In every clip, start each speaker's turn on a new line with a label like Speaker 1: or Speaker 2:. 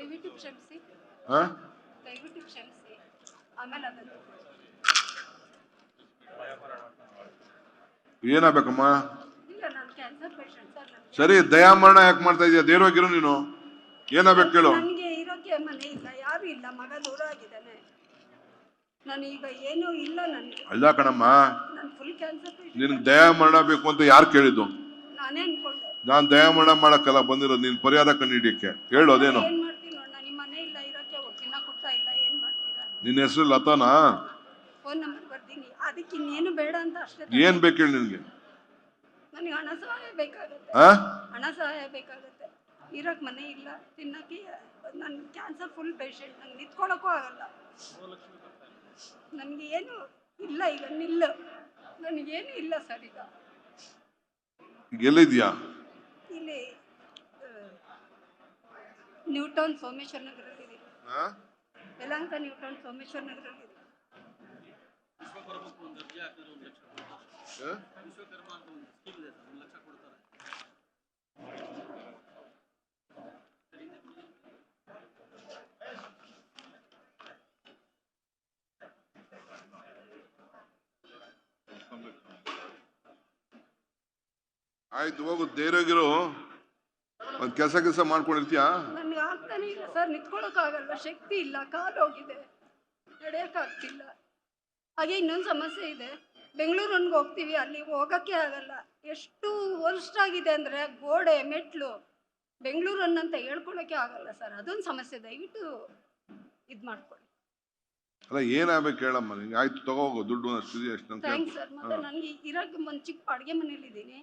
Speaker 1: ದಯವಿಟ್ಟು ಕ್ಷಮಿಸಿ.
Speaker 2: ಹಾ
Speaker 1: ದಯವಿಟ್ಟು ಕ್ಷಮಿಸಿ. ಆಮೇಲೆ ಅದನ್ನು
Speaker 2: ಏನಾಗ್ಬೇಕಮ್ಮ?
Speaker 1: ಸರ್
Speaker 2: ದಯಾಮರಣ ಯಾಕೆ ಮಾಡ್ತಾ ಇದೀಯ? ದೇವ್ರಾಗಿರು ನೀನು. ಏನಾಗ್ಬೇಕು ಕೇಳು.
Speaker 1: ನನಗೆ ಇರೋಕೆ ಮನೆ ಇಲ್ಲ ಯಾರು ಇಲ್ಲ ಮಗ ದೂರ ಆಗಿದ್ದಾನೆ. ನಾನು ಈಗ ಏನೂ ಇಲ್ಲ ನನಗೆ.
Speaker 2: ಅಲ್ಲ ಕಣಮ್ಮ
Speaker 1: ನಾನು ಫುಲ್ ಕ್ಯಾನ್ಸರ್
Speaker 2: ನಿನಗೆ ದಯಾಮರಣ ಬೇಕು ಅಂತ ಯಾರು ಕೇಳಿದ್ದು?
Speaker 1: ನಾನೇ ಅನ್ಕೊಂಡೆ.
Speaker 2: ನಾನು ದಯಾಮರಣ ಮಾಡಕ್ಕಲ್ಲ ಬಂದಿರೋದು ನೀನು ಪರಿಹಾರ ಕಂಡುಹಿಡಿಯಕ್ಕೆ ಹೇಳು ಅದೇನು
Speaker 1: ಏನ್ ಮಾಡ್ತೀನಿ ನೋಡ್ ನಿಮ್ಮ ಮನೆ ಇಲ್ಲ ಇರೋಕ್ಕೆ ತಿನ್ನ ಕೊಡ್ತಾ ಇಲ್ಲ ಏನ್ ಮಾಡ್ತೀರಾ
Speaker 2: ನಿನ್ನ ಹೆಸರು ಲತಾನಾ?
Speaker 1: ಫೋನ್ ನಂಬರ್ ಬರ್ತೀನಿ ಅದಕ್ಕೆ ಇನ್ನೇನು ಬೇಡ ಅಂತ ಅಷ್ಟೇ
Speaker 2: ಏನ್ ಬೇಕು ಹೇಳಿ ನಿನಗೆ?
Speaker 1: ನನಗೆ ಹಣ ಸಹಾಯ ಬೇಕಾಗುತ್ತೆ.
Speaker 2: ಆ?
Speaker 1: ಹಣ ಸಹಾಯ ಬೇಕಾಗುತ್ತೆ. ಇರೋಕ್ಕೆ ಮನೆ ಇಲ್ಲ. ತಿನ್ನಕ್ಕೆ ನನ್ನ ಕ್ಯಾನ್ಸರ್ ಫುಲ್ ಪೇಷಂಟ್ ನಂಗೆ ನಿಂತ್ಕೊಳ್ಳೋಕ್ಕೂ ಆಗಲ್ಲ. ನನಗೆ ಏನು ಇಲ್ಲ ಈಗ ನಿಲ್ಲ. ನನಗೇನು ಇಲ್ಲ ಸರ್ ಈಗ.
Speaker 2: ಈಗ ಎಲ್ಲಿದ್ಯಾ?
Speaker 1: ಇಲ್ಲಿ ಆ, ನ್ಯೂಟೌನ್ ಸೋಮೇಶ್ವರ ನಗರ
Speaker 2: ಆ?
Speaker 1: ಯಲಹಂಕ ನ್ಯೂಟೌನ್ ಸೋಮೇಶ್ವರ
Speaker 2: ನಗರದಲ್ಲಿ? ಆಯ್ತು ಹೋಗು ಧೈರ್ಯಗಿರು ಒಂದ್ ಕೆಲಸ ಕೆಲಸ ಮಾಡ್ಕೊಂಡಿರ್ತೀಯಾ
Speaker 1: ಆಗ್ತಾನೆ ಇಲ್ಲ. ಸರ್ ನಿಂತ್ಕೊಳ್ಳೋಕ್ಕಾಗಲ್ಲ ಶಕ್ತಿ ಇಲ್ಲ ಕಾಲು ಹೋಗಿದೆ. ನಡೆಯೋಕ್ಕಾಗ್ತಿಲ್ಲ. ಹಾಗೆ ಇನ್ನೊಂದು ಸಮಸ್ಯೆ ಇದೆ. ಬೆಂಗಳೂರಿಗೆ ಹೋಗ್ತೀವಿ ಅಲ್ಲಿ ಹೋಗೋಕ್ಕೆ ಆಗಲ್ಲ. ಎಷ್ಟು ವರ್ಸ್ಟ್ ಆಗಿದೆ ಅಂದರೆ ಗೋಡೆ ಮೆಟ್ಲು ಬೆಂಗಳೂರನ್ನಂತ ಹೇಳ್ಕೊಳ್ಳೋಕ್ಕೆ ಆಗಲ್ಲ ಸರ್. ಅದೊಂದು ಸಮಸ್ಯೆ ದಯವಿಟ್ಟು ಇದು ಮಾಡ್ಕೊಳ್ಳಿ.
Speaker 2: ಅಲ್ಲ ಏನಾಗ್ಬೇಕು ಹೇಳಮ್ಮ ನಿಂಗೆ? ಆಯ್ತು ತಗೋ ದುಡ್ಡು ಅಷ್ಟಿದೆ ಅಷ್ಟು ಅಂತ
Speaker 1: ಥ್ಯಾಂಕ್ಸ್ ಸರ್. ಮತ್ತೆ ನನಗೆ ಇರೋಕ್ಕೆ ಒಂದು ಚಿಕ್ಕ ಅಡುಗೆ ಮನೇಲಿದ್ದೀನಿ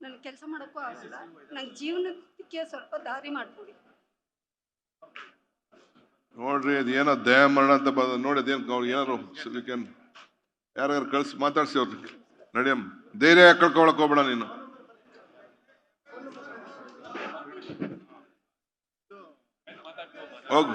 Speaker 1: ನನಗೆ ಕೆಲಸ ಮಾಡೋಕ್ಕೂ ಆಗಲ್ಲ. ನನ್ನ ಜೀವನಕ್ಕೆ ಸ್ವಲ್ಪ ದಾರಿ ಮಾಡಿಕೊಡಿ.
Speaker 2: ನೋಡ್ರಿ ಅದು ಏನೋ ದಯಾಮರಣ ಅಂತ ಬಂದ ನೋಡಿ ಅದೇನು ಅವ್ರು ಏನಾರು ಕ್ಯಾನ್ ಯಾರ್ಯಾರು ಕಳ್ಸಿ ಮಾತಾಡ್ಸಿ ಅವ್ರಿಗೆ ನಡಿಯಮ್ಮ, ಧೈರ್ಯ ಕಳ್ಕೊಳಕ್ ಹೋಗ್ಬೇಡ ನೀನು. ಹೋಗು.